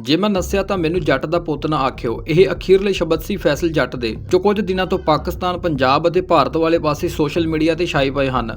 ਜੇ ਮੈਂ ਨਸਿਆ ਤਾਂ ਮੈਨੂੰ ਜੱਟ ਦਾ ਪੁੱਤ ਨਾ ਆਖਿਓ। ਇਹ ਅਖੀਰਲੇ ਸ਼ਬਦ ਸੀ ਫੈਸਲ ਜੱਟ ਦੇ, ਜੋ ਕੁਝ ਦਿਨਾਂ ਤੋਂ ਪਾਕਿਸਤਾਨ, ਪੰਜਾਬ ਅਤੇ ਭਾਰਤ ਵਾਲੇ ਪਾਸੇ ਸੋਸ਼ਲ ਮੀਡੀਆ ਤੇ ਛਾਏ ਪਏ ਹਨ।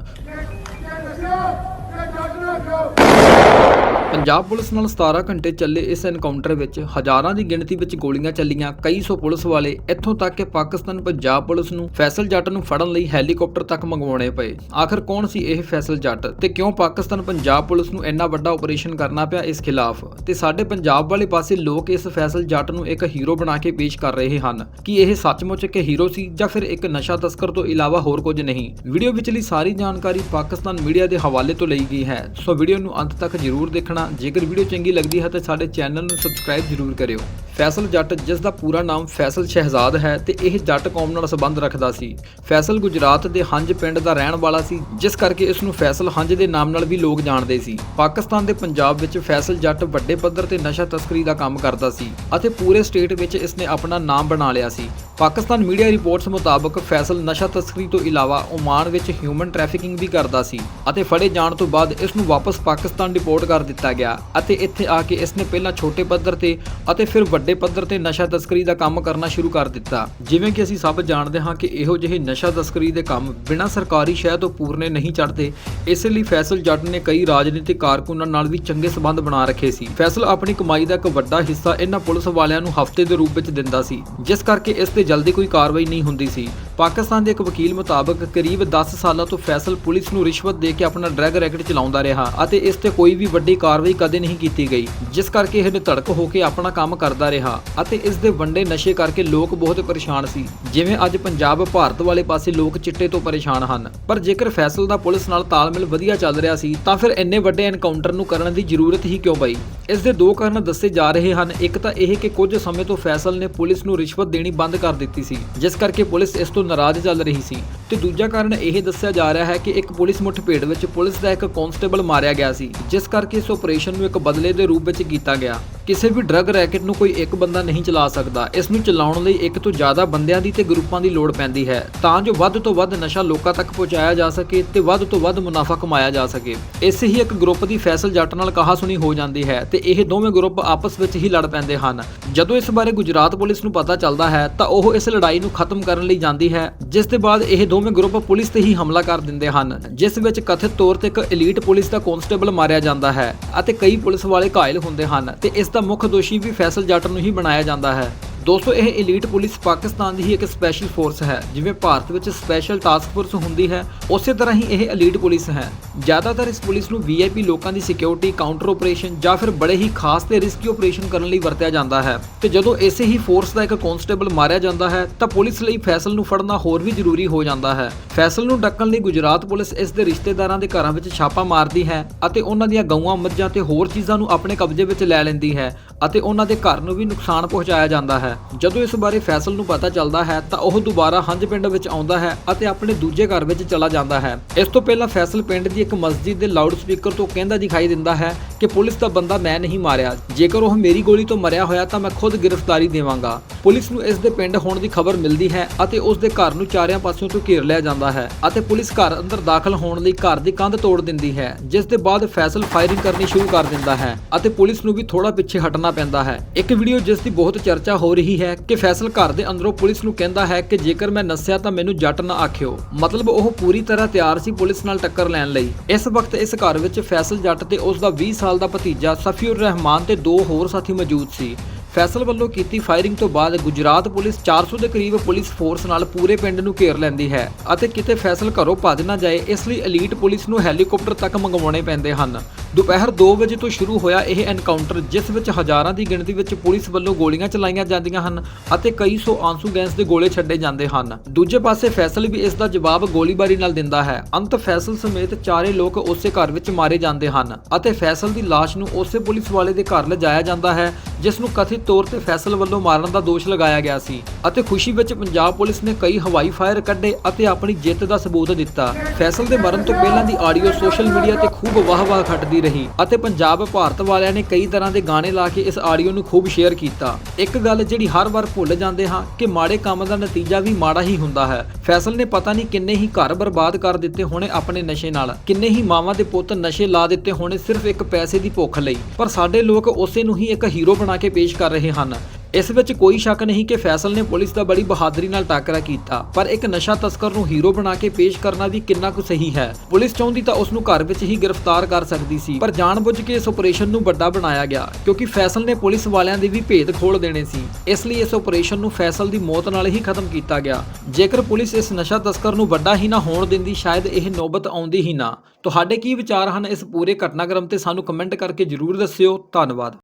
ਪੰਜਾਬ ਪੁਲਿਸ ਨਾਲ 17 ਘੰਟੇ ਚੱਲੇ ਇਸ ਐਨਕਾਊਂਟਰ ਵਿੱਚ ਹਜ਼ਾਰਾਂ ਦੀ ਗਿਣਤੀ ਵਿੱਚ ਗੋਲੀਆਂ ਚੱਲੀਆਂ, ਕਈ ਸੌ ਪੁਲਿਸ ਵਾਲੇ ਇੱਥੋਂ ਤੱਕ ਕਿ ਪਾਕਿਸਤਾਨ ਪੰਜਾਬ ਪੁਲਿਸ ਨੂੰ ਫੈਸਲ ਜੱਟ ਨੂੰ ਫੜਨ ਲਈ ਹੈਲੀਕਾਪਟਰ ਤੱਕ ਮੰਗਵਾਉਣੇ ਪਏ। ਆਖਰ ਕੌਣ ਸੀ ਇਹ ਫੈਸਲ ਜੱਟ ਤੇ ਕਿਉਂ ਪਾਕਿਸਤਾਨ ਪੰਜਾਬ ਪੁਲਿਸ ਨੂੰ ਇੰਨਾ ਵੱਡਾ ਆਪਰੇਸ਼ਨ ਕਰਨਾ ਪਿਆ ਇਸ ਖਿਲਾਫ? ਤੇ ਸਾਡੇ ਪੰਜਾਬ ਵਾਲੇ ਪਾਸੇ ਲੋਕ ਇਸ ਫੈਸਲ ਜੱਟ ਨੂੰ ਇੱਕ ਹੀਰੋ ਬਣਾ ਕੇ ਪੇਸ਼ ਕਰ ਰਹੇ ਹਨ। ਕਿ ਇਹ ਸੱਚਮੁੱਚ ਇੱਕ ਹੀਰੋ ਸੀ ਜਾਂ ਫਿਰ ਇੱਕ ਨਸ਼ਾ ਤਸਕਰ ਤੋਂ ਇਲਾਵਾ ਹੋਰ ਕੁਝ ਨਹੀਂ? ਵੀਡੀਓ ਵਿਚਲੀ ਸਾਰੀ ਜਾਣਕਾਰੀ ਪਾਕਿਸਤਾਨ ਮੀਡੀਆ ਦੇ ਹਵਾਲੇ ਤੋਂ ਲਈ ਗਈ ਹੈ। ਸੋ ਵੀਡੀਓ ਨੂੰ ਅੰਤ ਤੱਕ ਜ਼ਰੂਰ ਦੇਖਣਾ। ਜੇਕਰ ਵੀਡੀਓ ਚੰਗੀ ਲੱਗਦੀ ਹੈ ਤਾਂ ਸਾਡੇ ਚੈਨਲ ਨੂੰ ਸਬਸਕ੍ਰਾਈਬ ਜ਼ਰੂਰ ਕਰਿਓ। ਫੈਸਲ ਜੱਟ, ਜਿਸ ਦਾ ਪੂਰਾ ਨਾਮ ਫੈਸਲ ਸ਼ਹਿਜ਼ਾਦ ਹੈ ਤੇ ਇਹ ਜੱਟ ਕੌਮ ਨਾਲ ਸੰਬੰਧ ਰੱਖਦਾ ਸੀ। ਫੈਸਲ ਗੁਜਰਾਤ ਦੇ ਹੰਜ ਪਿੰਡ ਦਾ ਰਹਿਣ ਵਾਲਾ ਸੀ, ਜਿਸ ਕਰਕੇ ਇਸ ਨੂੰ ਫੈਸਲ ਹੰਜ ਦੇ ਨਾਮ ਨਾਲ ਵੀ ਲੋਕ ਜਾਣਦੇ ਸੀ। ਪਾਕਿਸਤਾਨ ਦੇ ਪੰਜਾਬ ਵਿੱਚ ਫੈਸਲ ਜੱਟ ਵੱਡੇ ਪੱਧਰ ਤੇ ਨਸ਼ਾ ਤਸਕਰੀ ਦਾ ਕੰਮ ਕਰਦਾ ਸੀ ਅਤੇ ਪੂਰੇ ਸਟੇਟ ਵਿੱਚ ਇਸ ਨੇ ਆਪਣਾ ਨਾਮ ਬਣਾ ਲਿਆ ਸੀ। ਪਾਕਿਸਤਾਨ ਮੀਡੀਆ ਰਿਪੋਰਟਸ ਮੁਤਾਬਕ ਫੈਸਲ ਨਸ਼ਾ ਤਸਕਰੀ ਤੋਂ ਇਲਾਵਾ ਓਮਾਨ ਵਿੱਚ ਹਿਊਮਨ ਟ੍ਰੈਫਿਕਿੰਗ ਵੀ ਕਰਦਾ ਸੀ ਅਤੇ ਫੜੇ ਜਾਣ ਤੋਂ ਬਾਅਦ ਇਸ ਨੂੰ ਵਾਪਸ ਪਾਕਿਸਤਾਨ ਡਿਪੋਰਟ ਕਰ ਦਿੱਤਾ ਗਿਆ ਅਤੇ ਇੱਥੇ ਆ ਕੇ ਇਸ ਨੇ ਪਹਿਲਾਂ ਛੋਟੇ ਪੱਧਰ ਤੇ ਅਤੇ ਫਿਰ ਵੱਡੇ ਪੱਧਰ ਤੇ ਨਸ਼ਾ ਤਸਕਰੀ ਦਾ ਕੰਮ ਕਰਨਾ ਸ਼ੁਰੂ ਕਰ ਦਿੱਤਾ। ਜਿਵੇਂ ਕਿ ਅਸੀਂ ਸਭ ਜਾਣਦੇ ਹਾਂ ਕਿ ਇਹੋ ਜਿਹੇ ਨਸ਼ਾ ਤਸਕਰੀ ਦੇ ਕੰਮ ਬਿਨਾਂ ਸਰਕਾਰੀ ਸ਼ਹਿ ਤੋਂ ਪੂਰਨੇ ਨਹੀਂ ਚੜਦੇ ਇਸੇ ਲਈ ਫੈਸਲ ਜੱਟ ਨੇ ਕਈ ਰਾਜਨੀਤਿਕ ਕਾਰਕੁਨਾਂ ਨਾਲ ਵੀ ਚੰਗੇ ਸਬੰਧ ਬਣਾ ਰੱਖੇ ਸੀ। ਫੈਸਲ ਆਪਣੀ ਕਮਾਈ ਦਾ ਇੱਕ ਵੱਡਾ ਹਿੱਸਾ ਇਹਨਾਂ ਪੁਲਿਸ ਵਾਲਿਆਂ ਨੂੰ ਹਫ਼ਤੇ ਦੇ ਰੂਪ ਵਿੱਚ ਦਿੰਦਾ ਸੀ। ਜਿਸ ਕਰਕੇ ਇਸ ਤੇ ਜਲਦੀ ਕੋਈ ਕਾਰਵਾਈ ਨਹੀਂ ਹੁੰਦੀ ਸੀ। ਪਾਕਿਸਤਾਨ ਦੇ ਇੱਕ ਵਕੀਲ ਮੁਤਾਬਕ ਕਰੀਬ 10 ਸਾਲਾਂ ਤੋਂ ਫੈਸਲ ਪੁਲਿਸ ਨੂੰ ਰਿਸ਼ਵਤ ਦੇ ਕੇ ਆਪਣਾ ਡਰੈਗ ਰੈਕਟ ਚਲਾਉਂਦਾ ਰਿਹਾ ਅਤੇ ਇਸ ਤੇ ਕੋਈ ਵੀ ਵੱਡੀ ਕਾਰਵਾਈ ਕਦੇ ਨਹੀਂ ਕੀਤੀ ਗਈ, ਜਿਸ ਕਰਕੇ ਇਹ ਨਿਧੜਕ ਹੋ ਕੇ ਆਪਣਾ ਕੰਮ ਕਰਦਾ ਰਿਹਾ ਅਤੇ ਇਸ ਦੇ ਵੰਡੇ ਨਸ਼ੇ ਕਰਕੇ ਲੋਕ ਬਹੁਤ ਪਰੇਸ਼ਾਨ ਸੀ, ਜਿਵੇਂ ਅੱਜ ਪੰਜਾਬ, ਭਾਰਤ ਵਾਲੇ ਪਾਸੇ ਲੋਕ ਚਿੱਟੇ ਤੋਂ ਪਰੇਸ਼ਾਨ ਹਨ। ਪਰ ਜੇਕਰ ਫੈਸਲ ਦਾ ਪੁਲਿਸ ਨਾਲ ਤਾਲਮੇਲ ਵਧੀਆ ਚੱਲ ਰਿਹਾ ਸੀ, ਤਾਂ ਫਿਰ ਇੰਨੇ ਵੱਡੇ ਐਨਕਾਊਂਟਰ ਨੂੰ ਕਰਨ ਦੀ ਜ਼ਰੂਰਤ ਹੀ ਕਿਉਂ ਪਈ? ਇਸ ਦੇ ਦੋ ਕਾਰਨ ਦੱਸੇ ਜਾ ਰਹੇ ਹਨ। ਇੱਕ ਤਾਂ ਇਹ ਕਿ ਕੁਝ ਸਮੇਂ ਤੋਂ ਫੈਸਲ ਨੇ ਪੁਲਿਸ ਨੂੰ ਰਿਸ਼ਵਤ ਦੇਣੀ ਬੰਦ ਕਰ ਦਿੱਤੀ ਸੀ, ਜਿਸ ਕਰਕੇ ਪੁਲਿਸ ਇਸ ਤੋਂ ਨਾਰਾਜ਼ ਚੱਲ ਰਹੀ ਸੀ। ਤੇ ਦੂਜਾ ਕਾਰਨ ਇਹ ਦੱਸਿਆ ਜਾ ਰਿਹਾ ਹੈ ਕਿ ਇੱਕ ਪੁਲਿਸ ਮੁੱਠਭੇੜ ਵਿੱਚ ਪੁਲਿਸ ਦਾ ਇੱਕ ਕਾਂਸਟੇਬਲ ਮਾਰਿਆ ਗਿਆ ਸੀ, ਜਿਸ ਕਰਕੇ ਇਸ ਆਪਰੇਸ਼ਨ ਨੂੰ ਇੱਕ ਬਦਲੇ ਦੇ ਰੂਪ ਵਿੱਚ ਕੀਤਾ ਗਿਆ। ਕਿਸੇ ਵੀ ਡਰੱਗ ਰੈਕਟ ਨੂੰ ਕੋਈ ਇੱਕ ਬੰਦਾ ਨਹੀਂ ਚਲਾ ਸਕਦਾ। ਇਸ ਨੂੰ ਚਲਾਉਣ ਲਈ ਇੱਕ ਤੋਂ ਜ਼ਿਆਦਾ ਬੰਦਿਆਂ ਦੀ ਤੇ ਗਰੁੱਪਾਂ ਦੀ ਲੋੜ ਪੈਂਦੀ ਹੈ, ਤਾਂ ਜੋ ਵੱਧ ਤੋਂ ਵੱਧ ਨਸ਼ਾ ਲੋਕਾਂ ਤੱਕ ਪਹੁੰਚਾਇਆ ਜਾ ਸਕੇ ਤੇ ਵੱਧ ਤੋਂ ਵੱਧ ਮੁਨਾਫਾ ਕਮਾਇਆ ਜਾ ਸਕੇ। ਇਸੇ ਹੀ ਇੱਕ ਗਰੁੱਪ ਦੀ ਫੈਸਲ ਜੱਟ ਨਾਲ ਕਹਾ ਸੁਣੀ ਹੋ ਜਾਂਦੀ ਹੈ ਤੇ ਇਹ ਦੋਵੇਂ ਗਰੁੱਪ ਆਪਸ ਵਿੱਚ ਹੀ ਲੜ ਪੈਂਦੇ ਹਨ। ਜਦੋਂ ਇਸ ਬਾਰੇ ਗੁਜਰਾਤ ਪੁਲਿਸ ਨੂੰ ਪਤਾ ਚੱਲਦਾ ਹੈ, ਤਾਂ ਉਹ ਇਸ ਲੜਾਈ ਨੂੰ ਖਤਮ ਕਰਨ ਲਈ ਜਾਂਦੀ ਹੈ, ਜਿਸ ਦੇ ਬਾਅਦ ਇਹ ਦੋ ਦੋਵੇਂ ਗਰੁੱਪ ਪੁਲਿਸ ਤੇ ਹੀ ਹਮਲਾ ਕਰ ਦਿੰਦੇ ਹਨ, ਜਿਸ ਵਿੱਚ ਕਥਿਤ ਤੌਰ ਤੇ ਇੱਕ ਐਲੀਟ ਪੁਲਿਸ ਦਾ ਕਾਂਸਟੇਬਲ ਮਾਰਿਆ ਜਾਂਦਾ ਹੈ ਅਤੇ ਕਈ ਪੁਲਿਸ ਵਾਲੇ ਘਾਇਲ ਹੁੰਦੇ ਹਨ ਤੇ ਇਸ ਦਾ ਮੁੱਖ ਦੋਸ਼ੀ ਵੀ ਫੈਸਲ ਜੱਟ ਨੂੰ ਹੀ ਬਣਾਇਆ ਜਾਂਦਾ ਹੈ। ਦੋਸਤੋ, ਇਹ ਐਲੀਟ ਪੁਲਿਸ ਪਾਕਿਸਤਾਨ ਦੀ ਹੀ ਇੱਕ ਸਪੈਸ਼ਲ ਫੋਰਸ ਹੈ। ਜਿਵੇਂ ਭਾਰਤ ਵਿੱਚ ਸਪੈਸ਼ਲ ਟਾਸਕ ਫੋਰਸ ਹੁੰਦੀ ਹੈ, ਉਸੇ ਤਰ੍ਹਾਂ ਹੀ ਇਹ ਐਲੀਟ ਪੁਲਿਸ ਹੈ। ਜ਼ਿਆਦਾਤਰ ਇਸ ਪੁਲਿਸ ਨੂੰ ਵੀਆਈਪੀ ਲੋਕਾਂ ਦੀ ਸਿਕਿਉਰਿਟੀ ਕਾਊਂਟਰ ਆਪਰੇਸ਼ਨ ਜਾਂ ਫਿਰ ਬੜੇ ਹੀ ਖਾਸ ਤੇ ਰਿਸਕੀ ਆਪਰੇਸ਼ਨ ਕਰਨ ਲਈ ਵਰਤਿਆ ਜਾਂਦਾ ਹੈ। ਤੇ ਜਦੋਂ ਇਸੇ ਹੀ ਫੋਰਸ ਦਾ ਇੱਕ ਕਾਂਸਟੇਬਲ ਮਾਰਿਆ ਜਾਂਦਾ ਹੈ, ਤਾਂ ਪੁਲਿਸ ਲਈ ਫੈਸਲ ਨੂੰ ਫੜਨਾ ਹੋਰ ਵੀ ਜ਼ਰੂਰੀ ਹੋ ਜਾਂਦਾ ਹੈ। ਫੈਸਲ ਨੂੰ ਡੱਕਣ ਲਈ ਗੁਜਰਾਤ ਪੁਲਿਸ ਇਸ ਦੇ ਰਿਸ਼ਤੇਦਾਰਾਂ ਦੇ ਘਰਾਂ ਵਿੱਚ ਛਾਪਾ ਮਾਰਦੀ ਹੈ ਅਤੇ ਉਹਨਾਂ ਦੀਆਂ ਗਊਆਂ, ਮੱਝਾਂ ਤੇ ਹੋਰ ਚੀਜ਼ਾਂ ਨੂੰ ਆਪਣੇ ਕਬਜ਼ੇ ਵਿੱਚ ਲੈ ਲੈਂਦੀ ਹੈ। ਅਤੇ ਉਹਨਾਂ ਦੇ ਘਰ ਨੂੰ ਵੀ ਨੁਕਸਾਨ ਪਹੁੰਚਾਇਆ ਜਾਂਦਾ ਹੈ। ਜਦੋਂ ਇਸ ਬਾਰੇ ਫੈਸਲ ਨੂੰ ਪਤਾ ਚੱਲਦਾ ਹੈ, ਤਾਂ ਉਹ ਦੁਬਾਰਾ ਹੰਜ ਪਿੰਡ ਵਿੱਚ ਆਉਂਦਾ ਹੈ ਅਤੇ ਆਪਣੇ ਦੂਜੇ ਘਰ ਵਿੱਚ ਚਲਾ ਜਾਂਦਾ ਹੈ। ਇਸ ਤੋਂ ਪਹਿਲਾਂ ਫੈਸਲ ਪਿੰਡ ਦੀ ਇੱਕ ਮਸਜਿਦ ਦੇ ਲਾਊਡ ਸਪੀਕਰ ਤੋਂ ਕਹਿੰਦਾ ਦਿਖਾਈ ਦਿੰਦਾ ਹੈ ਕਿ ਪੁਲਿਸ ਦਾ ਬੰਦਾ ਮੈਂ ਨਹੀਂ ਮਾਰਿਆ। ਜੇਕਰ ਉਹ ਮੇਰੀ ਗੋਲੀ ਤੋਂ ਮਰਿਆ ਹੋਇਆ ਤਾਂ ਮੈਂ ਖੁਦ ਗ੍ਰਿਫਤਾਰੀ ਦੇਵਾਂਗਾ। ਪੁਲਿਸ ਨੂੰ ਇਸ ਦੇ ਪਿੰਡ ਹੋਣ ਦੀ ਖਬਰ ਮਿਲਦੀ ਹੈ ਅਤੇ ਉਸ ਦੇ ਘਰ ਨੂੰ ਚਾਰਿਆਂ ਪਾਸਿਓਂ ਤੋਂ ਘੇਰ ਲਿਆ ਜਾਂਦਾ ਹੈ ਅਤੇ ਪੁਲਿਸ ਘਰ ਅੰਦਰ ਦਾਖਲ ਹੋਣ ਲਈ ਘਰ ਦੀ ਕੰਧ ਤੋੜ ਦਿੰਦੀ ਹੈ, ਜਿਸ ਦੇ ਬਾਅਦ ਫੈਸਲ ਫਾਇਰਿੰਗ ਕਰਨੀ ਸ਼ੁਰੂ ਕਰ ਦਿੰਦਾ ਹੈ ਅਤੇ ਪੁਲਿਸ ਨੂੰ ਵੀ ਥੋੜਾ ਪਿੱਛੇ ਹਟਣਾ ਪੈਂਦਾ ਹੈ। ਇੱਕ ਵੀਡੀਓ ਜਿਸ ਦੀ ਬਹੁਤ ਚਰਚਾ ਹੋ ਰਹੀ ਹੈ ਕਿ ਫੈਸਲ ਘਰ ਦੇ ਅੰਦਰੋਂ ਪੁਲਿਸ ਨੂੰ ਕਹਿੰਦਾ ਹੈ ਕਿ ਜੇਕਰ ਮੈਂ ਨਸਿਆ ਤਾਂ ਮੈਨੂੰ ਜੱਟ ਨਾ ਆਖਿਓ। ਮਤਲਬ ਉਹ ਪੂਰੀ ਤਰ੍ਹਾਂ ਤਿਆਰ ਸੀ ਪੁਲਿਸ ਨਾਲ ਟੱਕਰ ਲੈਣ ਲਈ। ਇਸ ਵਕਤ ਇਸ ਘਰ ਵਿੱਚ ਫੈਸਲ ਜੱਟ ਤੇ ਉਸ ਦਾ 20 ਸਾਲ ਦਾ ਭਤੀਜਾ ਸਫੀਉਰ ਰਹਿਮਾਨ ਤੇ ਦੋ ਹੋਰ ਸਾਥੀ ਮੌਜੂਦ ਸੀ। ਫੈਸਲ ਵੱਲੋਂ ਕੀਤੀ ਫਾਇਰਿੰਗ ਤੋਂ ਬਾਅਦ ਗੁਜਰਾਤ ਪੁਲਿਸ 400 ਦੇ ਕਰੀਬ ਪੁਲਿਸ ਫੋਰਸ ਨਾਲ ਪੂਰੇ ਪਿੰਡ ਨੂੰ ਘੇਰ ਲੈਂਦੀ ਹੈ ਅਤੇ ਕਿਤੇ ਫੈਸਲ ਘਰੋਂ ਭੱਜ ਨਾ ਜਾਏ, ਇਸ ਲਈ ਐਲੀਟ ਪੁਲਿਸ ਨੂੰ ਹੈਲੀਕਾਪਟਰ ਤੱਕ ਮੰਗਵਾਉਣੇ ਪੈਂਦੇ ਹਨ। ਦੁਪਹਿਰ 2 ਵਜੇ ਤੋਂ ਸ਼ੁਰੂ ਹੋਇਆ ਇਹ ਐਨਕਾਊਂਟਰ ਜਿਸ ਵਿੱਚ ਹਜ਼ਾਰਾਂ ਦੀ ਗਿਣਤੀ ਵਿੱਚ ਪੁਲਿਸ ਵੱਲੋਂ ਗੋਲੀਆਂ ਚਲਾਈਆਂ ਜਾਂਦੀਆਂ ਹਨ ਅਤੇ ਕਈ ਸੌ ਆਂਸੂ ਗੈਸ ਦੇ ਗੋਲੇ ਛੱਡੇ ਜਾਂਦੇ ਹਨ। ਦੂਜੇ ਪਾਸੇ ਫੈਸਲ ਵੀ ਇਸ ਦਾ ਜਵਾਬ ਗੋਲੀਬਾਰੀ ਨਾਲ ਦਿੰਦਾ ਹੈ। ਅੰਤ ਫੈਸਲ ਸਮੇਤ ਚਾਰੇ ਲੋਕ ਉਸੇ ਘਰ ਵਿੱਚ ਮਾਰੇ ਜਾਂਦੇ ਹਨ ਅਤੇ ਫੈਸਲ ਦੀ ਲਾਸ਼ ਨੂੰ ਉਸੇ ਪੁਲਿਸ ਵਾਲੇ ਦੇ ਘਰ ਲਿਜਾਇਆ ਜਾਂਦਾ ਹੈ ਜਿਸ ਨੂੰ ਕਥਿਤ ਤੌਰ ਤੇ ਫੈਸਲ ਵੱਲੋਂ ਮਾਰਨ ਦਾ ਦੋਸ਼ ਲਗਾਇਆ ਗਿਆ ਸੀ ਅਤੇ ਖੁਸ਼ੀ ਵਿੱਚ ਪੰਜਾਬ ਪੁਲਿਸ ਨੇ ਕਈ ਹਵਾਈ ਫਾਇਰ ਕੱਢੇ ਅਤੇ ਆਪਣੀ ਜਿੱਤ ਦਾ ਸਬੂਤ ਦਿੱਤਾ। ਫੈਸਲ ਦੇ ਮਰਨ ਤੋਂ ਪਹਿਲਾਂ ਦੀ ਆਡੀਓ ਸੋਸ਼ਲ ਮੀਡੀਆ ਤੇ ਖੂਬ ਵਾਹ-ਵਾਹ ਖੱਟਦੀ ਰਹੀ ਅਤੇ ਪੰਜਾਬ ਭਾਰਤ ਵਾਲਿਆਂ ਨੇ ਕਈ ਤਰ੍ਹਾਂ ਦੇ ਗਾਣੇ ਲਾ ਕੇ ਇਸ ਆਡੀਓ ਨੂੰ ਖੂਬ ਸ਼ੇਅਰ ਕੀਤਾ। ਇੱਕ ਗੱਲ ਜਿਹੜੀ ਹਰ ਵਾਰ ਭੁੱਲ ਜਾਂਦੇ ਹਾਂ ਕਿ ਮਾੜੇ ਕੰਮ ਦਾ ਨਤੀਜਾ ਵੀ ਮਾੜਾ ਹੀ ਹੁੰਦਾ ਹੈ। ਫੈਸਲ ਨੇ ਪਤਾ ਨਹੀਂ ਕਿੰਨੇ ਹੀ ਘਰ ਬਰਬਾਦ ਕਰ ਦਿੱਤੇ ਹੋਣੇ ਆਪਣੇ ਨਸ਼ੇ ਨਾਲ, ਕਿੰਨੇ ਹੀ ਮਾਵਾਂ ਦੇ ਪੁੱਤ ਨਸ਼ੇ ਲਾ ਦਿੱਤੇ ਹੋਣੇ ਸਿਰਫ ਇੱਕ ਪੈਸੇ ਦੀ ਭੁੱਖ ਲਈ। ਪਰ ਸਾਡੇ ਲੋਕ ਉਸੇ ਨੂੰ ਹੀ ਇੱਕ ਹੀਰੋ ਬਣਾ ਬਣਾ ਕੇ ਪੇਸ਼ ਕਰ ਰਹੇ ਹਨ। ਇਸ ਵਿੱਚ ਕੋਈ ਸ਼ੱਕ ਨਹੀਂ ਕਿ ਫੈਸਲ ਨੇ ਪੁਲਿਸ ਦਾ ਬੜੀ ਬਹਾਦਰੀ ਨਾਲ ਟਾਕਰਾ ਕੀਤਾ, ਪਰ ਇੱਕ ਨਸ਼ਾ ਤਸਕਰ ਨੂੰ ਹੀਰੋ ਬਣਾ ਕੇ ਪੇਸ਼ ਕਰਨਾ ਵੀ ਕਿੰਨਾ ਕੁ ਸਹੀ ਹੈ। ਪੁਲਿਸ ਚਾਹੁੰਦੀ ਤਾਂ ਉਸ ਨੂੰ ਘਰ ਵਿੱਚ ਹੀ ਗ੍ਰਿਫਤਾਰ ਕਰ ਸਕਦੀ ਸੀ, ਪਰ ਜਾਣਬੁੱਝ ਕੇ ਇਸ ਆਪਰੇਸ਼ਨ ਨੂੰ ਵੱਡਾ ਬਣਾਇਆ ਗਿਆ, ਕਿਉਂਕਿ ਫੈਸਲ ਨੇ ਪੁਲਿਸ ਵਾਲਿਆਂ ਦੇ ਵੀ ਭੇਦ ਖੋਲ ਦੇਣੇ ਸੀ। ਇਸ ਲਈ ਇਸ ਆਪਰੇਸ਼ਨ ਨੂੰ ਫੈਸਲ ਦੀ ਮੌਤ ਨਾਲ ਹੀ ਖਤਮ ਕੀਤਾ ਗਿਆ। ਜੇਕਰ ਪੁਲਿਸ ਇਸ ਨਸ਼ਾ ਤਸਕਰ ਨੂੰ ਵੱਡਾ ਹੀ ਨਾ ਹੋਣ ਦਿੰਦੀ, ਸ਼ਾਇਦ ਇਹ ਨੌਬਤ ਆਉਂਦੀ ਹੀ ਨਾ। ਤੁਹਾਡੇ ਕੀ ਵਿਚਾਰ ਹਨ ਇਸ ਪੂਰੇ ਘਟਨਾਕ੍ਰਮ ਤੇ? ਸਾਨੂੰ ਕਮੈਂਟ ਕਰਕੇ ਜਰੂਰ ਦੱਸਿਓ। ਧੰਨਵਾਦ।